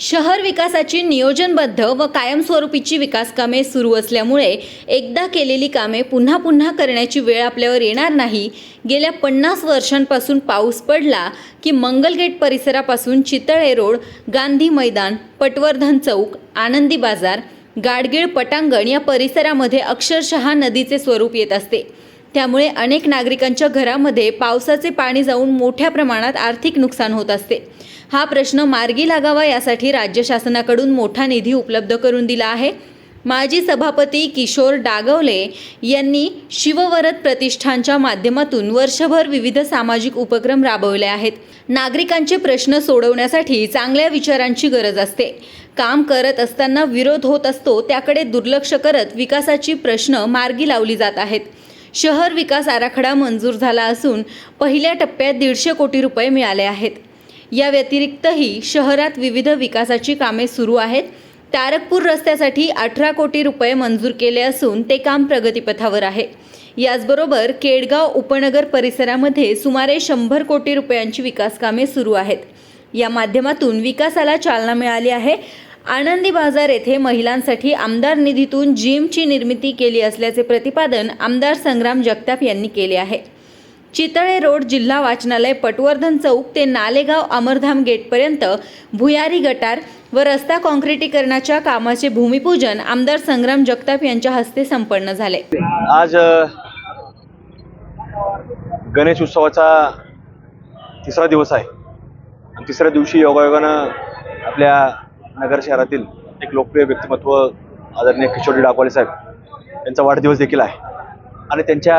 शहर विकासाची नियोजनबद्ध व कायमस्वरूपीची विकास कामे सुरू असल्यामुळे एकदा केलेली कामे पुन्हा पुन्हा करण्याची वेळ आपल्यावर येणार नाही. गेल्या पन्नास वर्षांपासून पाऊस पडला की मंगलगेट परिसरापासून चितळे रोड गांधी मैदान पटवर्धन चौक आनंदी बाजार गाडगीळ पटांगण या परिसरामध्ये अक्षरशः नदीचे स्वरूप येत असते. त्यामुळे अनेक नागरिकांच्या घरामध्ये पावसाचे पाणी जाऊन मोठ्या प्रमाणात आर्थिक नुकसान होत असते. हा प्रश्न मार्गी लागावा यासाठी राज्य शासनाकडून मोठा निधी उपलब्ध करून दिला आहे. माजी सभापती किशोर डागवले यांनी शिववरद प्रतिष्ठानच्या माध्यमातून वर्षभर विविध सामाजिक उपक्रम राबवले आहेत. नागरिकांचे प्रश्न सोडवण्यासाठी चांगल्या विचारांची गरज असते. काम करत असताना विरोध होत असतो त्याकडे दुर्लक्ष करत विकासाची प्रश्न मार्गी लावली जात आहेत. शहर विकास आराखडा मंजूर झाला असून पहिल्या टप्प्यात दीडशे कोटी रुपये मिळाले आहेत. या व्यतिरिक्तही शहरात विविध विकासाची कामे सुरू आहेत. तारकपूर रस्त्यासाठी अठरा कोटी रुपये मंजूर केले असून ते काम प्रगतीपथावर आहे. याचबरोबर केडगाव उपनगर परिसरामध्ये सुमारे शंभर कोटी रुपयांची विकास कामे सुरू आहेत. या माध्यमातून विकासाला चालना मिळाली आहे. आनंदी बाजार येथे महिलांसाठी आमदार निधीतून जिमची निर्मिती केली असल्याचे प्रतिपादन आमदार संग्राम जगताप यांनी केले आहे. चितळे रोड जिल्हा वाचनालय पटवर्धन चौक ते नालेगाव अमरधाम गेटपर्यंत भुयारी गटार व रस्ता काँक्रिटीकरणाच्या कामाचे भूमिपूजन आमदार संग्राम जगताप यांच्या हस्ते संपन्न झाले. आज गणेश उत्सवाचा तिसरा दिवस आहे. तिसऱ्या दिवशी योगायोगानं आपल्या नगर शहरातील एक लोकप्रिय व्यक्तिमत्व आदरणीय किशोरी डाकवाले साहेब यांचा वाढदिवस देखील आहे. आणि त्यांच्या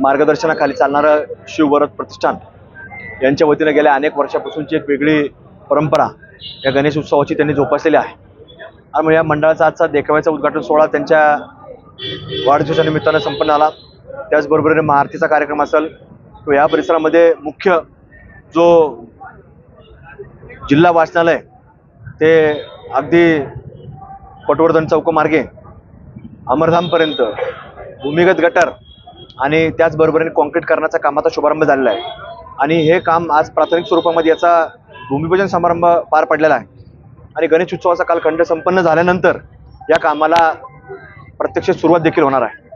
मार्गदर्शनाखाली चालणारं शिववरद प्रतिष्ठान यांच्या वतीनं गेल्या अनेक वर्षापासूनची एक वेगळी परंपरा या गणेश उत्सवाची त्यांनी जोपासलेली आहे. आणि मग या मंडळाचा आजचा देखाव्याचा उद्घाटन सोहळा त्यांच्या वाढदिवसा निमित्तानं संपन्न आला त्याचबरोबर महाआरतीचा कार्यक्रम असेल तो या परिसरामध्ये मुख्य जो जिल्हा वाचनालय ते अगदी पटवर्धन चौकमार्गे अमरधामपर्यंत भूमिगत गटर आणि त्याचबरोबरीने कॉन्क्रीट करण्याचा कामाचा शुभारंभ झालेला आहे. आणि हे काम आज प्राथमिक स्वरूपामध्ये याचा भूमिपूजन समारंभ पार पडलेला आहे. आणि गणेश उत्सवाचा कालखंड संपन्न झाल्यानंतर या कामाला प्रत्यक्ष सुरुवात देखील होणार आहे.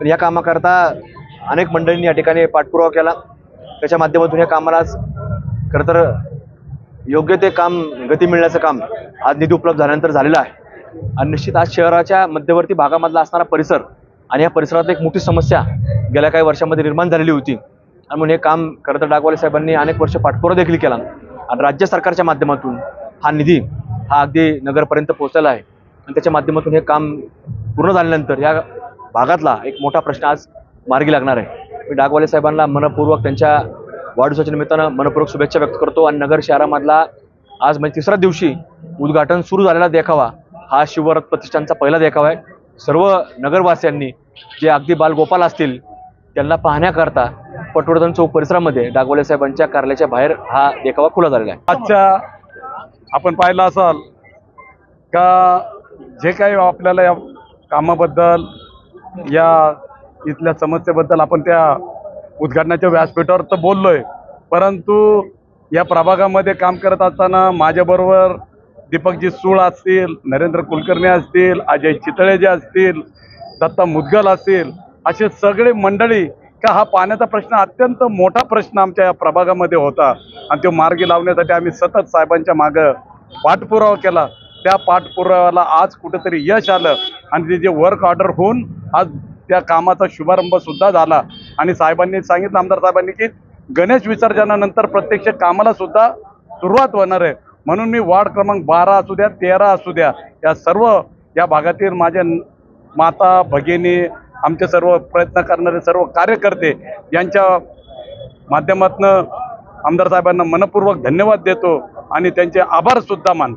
पण या कामाकरता अनेक मंडळींनी या ठिकाणी पाठपुरावा केला. त्याच्या माध्यमातून या कामाला आज खरं तर योग्य ते काम गती मिळण्याचं काम आज निधी उपलब्ध झाल्यानंतर झालेलं आहे. आणि निश्चित आज शहराच्या मध्यवर्ती भागामधला असणारा परिसर आणि या परिसरात एक मोठी समस्या गेल्या काही वर्षामध्ये निर्माण झालेली होती. आणि म्हणून हे काम खरं तर डागवाले साहेबांनी अनेक वर्ष पाठपुरा देखील केला. आणि राज्य सरकारच्या माध्यमातून हा निधी हा अगदी नगरपर्यंत पोहोचलेला आहे. आणि त्याच्या माध्यमातून हे काम पूर्ण झाल्यानंतर या भागातला एक मोठा प्रश्न आज मार्गी लागणार आहे. मी डागवाले साहेबांना मनपूर्वक त्यांच्या वाढदिवसाच्या निमित्तानं मनपूर्वक शुभेच्छा व्यक्त करतो आणि नगर शहरामधला आज म्हणजे तिसऱ्या दिवशी उद्घाटन सुरू झालेला देखावा. हा शिवरथ प्रतिष्ठानचा पहिला देखावा आहे. सर्व नगरवासियांनी जे अगदी बालगोपाल असतील त्यांना पाहण्याकरता पटवर्धन चौक परिसरामध्ये डागवले साहेबांच्या कार्यालयाच्या बाहेर हा देखावा खुला झालेला आहे. आजच्या आपण पाहिलं असाल का जे काही आपल्याला या कामाबद्दल या इथल्या समस्येबद्दल आपण त्या उद्घाटनाच्या व्यासपीठावर तर बोललोय. परंतु या प्रभागामध्ये काम करत असताना माझ्याबरोबर दीपकजी सूळ असतील नरेंद्र कुलकर्णी असतील अजय चितळे जे असतील दत्ता मुदगल असतील असे सगळे मंडळी का हा पाण्याचा प्रश्न अत्यंत मोठा प्रश्न आमच्या या प्रभागामध्ये होता. आणि तो मार्गी लावण्यासाठी आम्ही सतत साहेबांच्या मागं पाठपुरावा केला. त्या पाठपुराव्याला आज कुठंतरी यश आलं. आणि ते जे वर्क ऑर्डर होऊन आज त्या कामाचा शुभारंभ सुद्धा झाला. आणि साहेबांनी सांगितलं आमदार साहेबांनी की गणेश विसर्जनानंतर प्रत्यक्ष कामाला सुद्धा सुरुवात होणार आहे. म्हणून मी वार्ड क्रमांक बारा असू द्या तेरा असू द्या या सर्व या भागातील माझ्या माता भगिनी आमचे सर्व प्रयत्न करणारे सर्व कार्यकर्ते यांच्या माध्यमातनं आमदार साहेबांना मनपूर्वक धन्यवाद देतो आणि त्यांचे आभारसुद्धा मानतो.